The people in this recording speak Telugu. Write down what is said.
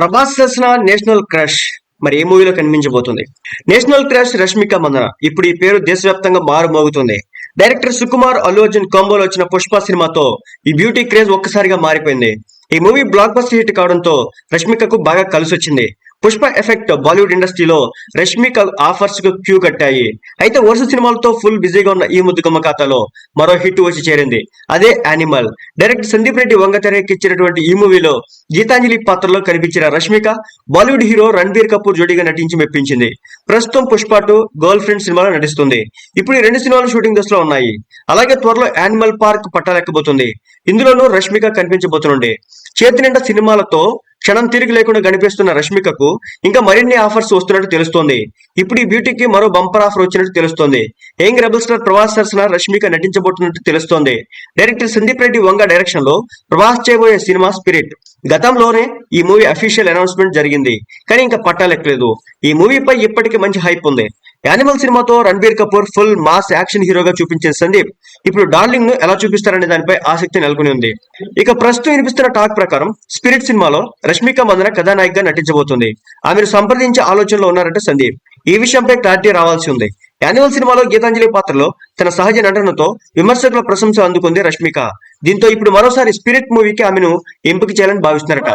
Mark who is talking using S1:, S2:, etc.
S1: ప్రభాస్ చేసిన నేషనల్ క్రష్ మరి ఏ మూవీలో కనిపించబోతుంది? National crush Rashmika Mandanna. ఇప్పుడు ఈ పేరు దేశవ్యాప్తంగా మారుమోగుతుంది. డైరెక్టర్ సుకుమార్ అల్లు అర్జున్ కాంబోలో వచ్చిన పుష్ప సినిమాతో ఈ బ్యూటీ క్రేజ్ ఒక్కసారిగా మారిపోయింది. ఈ మూవీ బ్లాక్ బస్టర్ హిట్ కావడంతో రష్మికకు బాగా కలిసి వచ్చింది పుష్ప ఎఫెక్ట్ బాలీవుడ్ ఇండస్ట్రీలో రష్మిక ఆఫర్స్కు క్యూ కట్టాయి. అయితే వరుస సినిమాలతో ఫుల్ బిజీగా ఉన్న ఈ ముద్దుగమ్మ ఖాతాలో మరో హిట్ వచ్చి చేరింది. అదే యానిమల్. డైరెక్ట్ సందీప్ రెడ్డి వంగ తెరకెక్కించినటువంటి ఈ మూవీలో గీతాంజలి పాత్రలో కనిపించిన రష్మిక బాలీవుడ్ హీరో రణబీర్ కపూర్ జోడీగా నటించి మెప్పించింది. ప్రస్తుతం పుష్ప టూ గర్ల్ ఫ్రెండ్ సినిమాలో నటిస్తుంది. ఇప్పుడు ఈ రెండు సినిమాలు షూటింగ్ దశలో ఉన్నాయి. అలాగే త్వరలో యానిమల్ పార్క్ పట్టాలెక్కబోతుంది. ఇందులోనూ రష్మిక కనిపించబోతుంది చేతి నిండా సినిమాలతో క్షణం తిరిగి లేకుండా కనిపిస్తున్న రష్మికకు ఇంకా మరిన్ని ఆఫర్స్ వస్తున్నట్టు తెలుస్తోంది. ఇప్పుడు ఈ బ్యూటీకి మరో బంపర్ ఆఫర్ వచ్చినట్టు తెలుస్తోంది. యంగ్ రెబల్ స్టార్ ప్రభాస్ సరసన రష్మిక నటించబోతున్నట్టు తెలుస్తోంది. డైరెక్టర్ సందీప్ రెడ్డి వంగ డైరెక్షన్లో ప్రభాస్ చేయబోయే సినిమా స్పిరిట్. గతంలోనే ఈ మూవీ అఫీషియల్ అనౌన్స్మెంట్ జరిగింది. కానీ ఇంకా పట్టాలెక్కలేదు. ఈ మూవీపై ఇప్పటికీ మంచి హైప్ ఉంది. యానిమల్ సినిమాతో Ranbir Kapoor full mass action హీరోగా చూపించిన సందీప్ ఇప్పుడు డార్లింగ్ను ఎలా చూపిస్తారనే దానిపై ఆసక్తి నెలకొని ఉంది. ఇక ప్రస్తుతం వినిపిస్తున్న టాక్ ప్రకారం స్పిరిట్ సినిమాలో రష్మిక మందన కథానాయికగా నటించబోతుంది. ఆమెను సంప్రదించే ఆలోచనలో ఉన్నారంటే సందీప్. ఈ విషయంపై క్లారిటీ రావాల్సి ఉంది. యానిమల్ సినిమాలో గీతాంజలి పాత్రలో తన సహజ నటనతో విమర్శకుల ప్రశంస అందుకుంది రష్మిక. దీంతో ఇప్పుడు మరోసారి స్పిరిట్ మూవీకి ఆమెను ఎంపిక చేయాలని భావిస్తున్నారట.